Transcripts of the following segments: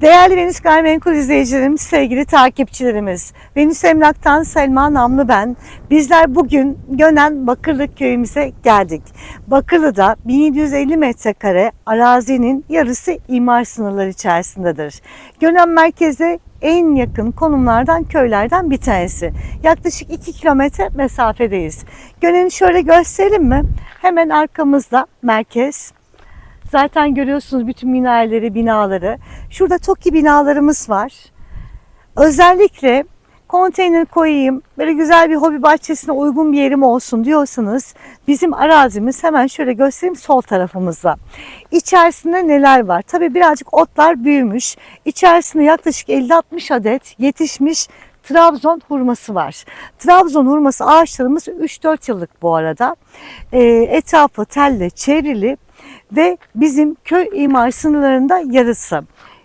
Değerli Venüs Gayrimenkul izleyicilerimiz, sevgili takipçilerimiz. Venüs Emlak'tan Selma Namlı ben. Bizler bugün Gönen Bakırlı köyümüze geldik. Bakırlı'da 1750 metrekare arazinin yarısı imar sınırları içerisindedir. Gönen merkeze en yakın konumlardan köylerden bir tanesi. Yaklaşık 2 kilometre mesafedeyiz. Gönen'i şöyle gösterelim mi? Hemen arkamızda merkez. Zaten görüyorsunuz bütün minareleri, binaları. Şurada TOKİ binalarımız var. Özellikle konteyner koyayım, böyle güzel bir hobi bahçesine uygun bir yerim olsun diyorsanız bizim arazimiz hemen şöyle göstereyim sol tarafımızda. İçerisinde neler var? Tabii birazcık otlar büyümüş. İçerisinde yaklaşık 50-60 adet yetişmiş Trabzon hurması var. Trabzon hurması ağaçlarımız 3-4 yıllık bu arada. Ee, etrafı telle çevrili ve bizim köy imar sınırlarında yarısı.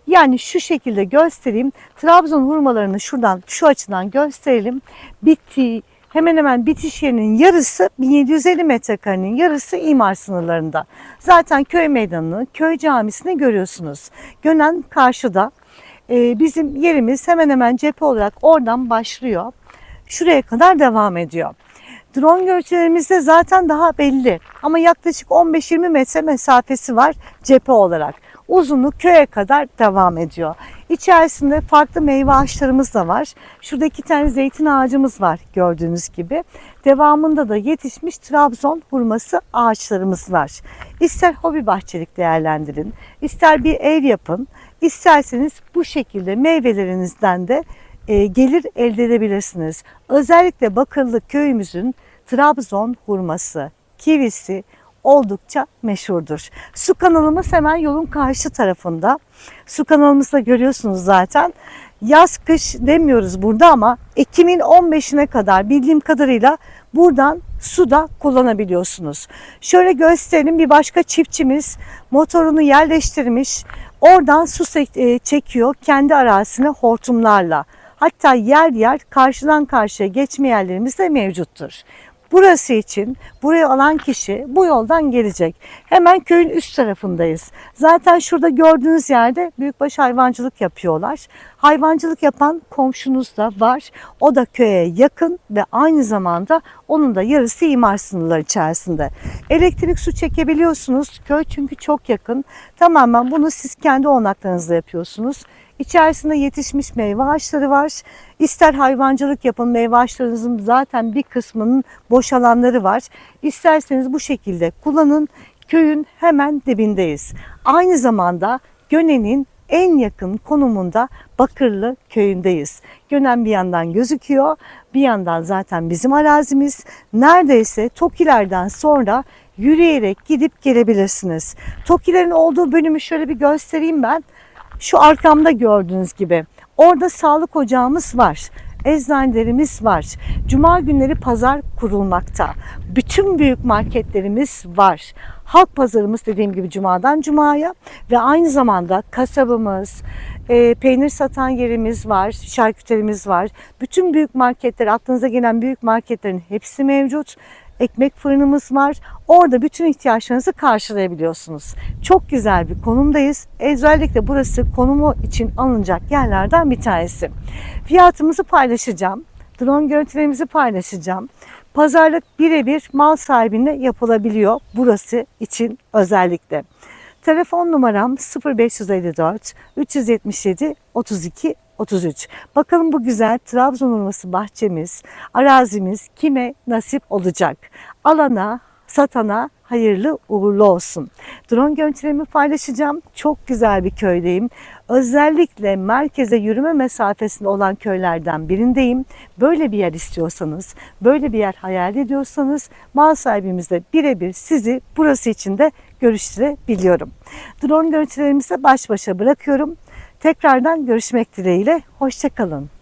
Yani şu şekilde göstereyim. Trabzon hurmalarını şuradan şu açıdan gösterelim. Bittiği hemen hemen bitiş yerinin yarısı 1750 metrekarenin yarısı imar sınırlarında. Zaten köy meydanını, köy camisini görüyorsunuz. Gönen karşıda. Ee, bizim yerimiz hemen hemen cephe olarak oradan başlıyor. Şuraya kadar devam ediyor. Drone görüntülerimizde zaten daha belli ama yaklaşık 15-20 metre mesafesi var cephe olarak. Uzunluk köye kadar devam ediyor. İçerisinde farklı meyve ağaçlarımız da var. Şurada iki tane zeytin ağacımız var gördüğünüz gibi. Devamında da yetişmiş Trabzon hurması ağaçlarımız var. İster hobi bahçelik değerlendirin, ister bir ev yapın, isterseniz bu şekilde meyvelerinizden de gelir elde edebilirsiniz. Özellikle Bakırlı köyümüzün Trabzon hurması, kivisi oldukça meşhurdur. Su kanalımız hemen yolun karşı tarafında. Su kanalımızda görüyorsunuz zaten. Yaz kış demiyoruz burada ama Ekim'in 15'ine kadar bildiğim kadarıyla buradan su da kullanabiliyorsunuz. Şöyle gösterelim bir başka çiftçimiz motorunu yerleştirmiş. Oradan su e, çekiyor kendi arazisine hortumlarla. Hatta yer yer karşıdan karşıya geçme yerlerimiz de mevcuttur. Burası için buraya alan kişi bu yoldan gelecek. Hemen köyün üst tarafındayız. Zaten şurada gördüğünüz yerde büyükbaş hayvancılık yapıyorlar. Hayvancılık yapan komşunuz da var. O da köye yakın ve aynı zamanda onun da yarısı imar sınırları içerisinde. Elektrik su çekebiliyorsunuz. Köy çünkü çok yakın. Tamamen bunu siz kendi olanaklarınızla yapıyorsunuz. İçerisinde yetişmiş meyve ağaçları var. İster hayvancılık yapın, meyve ağaçlarınızın zaten bir kısmının boş alanları var. İsterseniz bu şekilde kullanın. Köyün hemen dibindeyiz. Aynı zamanda Gönen'in en yakın konumunda Bakırlı köyündeyiz. Gönen bir yandan gözüküyor, bir yandan zaten bizim arazimiz. Neredeyse Tokilerden sonra yürüyerek gidip gelebilirsiniz. Tokilerin olduğu bölümü şöyle bir göstereyim ben. Şu arkamda gördüğünüz gibi orada sağlık ocağımız var. Eczanelerimiz var. Cuma günleri pazar kurulmakta. Bütün büyük marketlerimiz var. Halk pazarımız dediğim gibi cumadan cumaya ve aynı zamanda kasabımız, e, peynir satan yerimiz var, şarküterimiz var. Bütün büyük marketler, aklınıza gelen büyük marketlerin hepsi mevcut ekmek fırınımız var. Orada bütün ihtiyaçlarınızı karşılayabiliyorsunuz. Çok güzel bir konumdayız. Özellikle burası konumu için alınacak yerlerden bir tanesi. Fiyatımızı paylaşacağım. Drone görüntülerimizi paylaşacağım. Pazarlık birebir mal sahibine yapılabiliyor burası için özellikle. Telefon numaram 0554 377 32 33. Bakalım bu güzel Trabzon hurması bahçemiz, arazimiz kime nasip olacak? Alana, satana hayırlı uğurlu olsun. Drone görüntülerimi paylaşacağım. Çok güzel bir köydeyim. Özellikle merkeze yürüme mesafesinde olan köylerden birindeyim. Böyle bir yer istiyorsanız, böyle bir yer hayal ediyorsanız mal sahibimizle birebir sizi burası için de görüştürebiliyorum. Drone görüntülerimizi baş başa bırakıyorum. Tekrardan görüşmek dileğiyle. Hoşçakalın.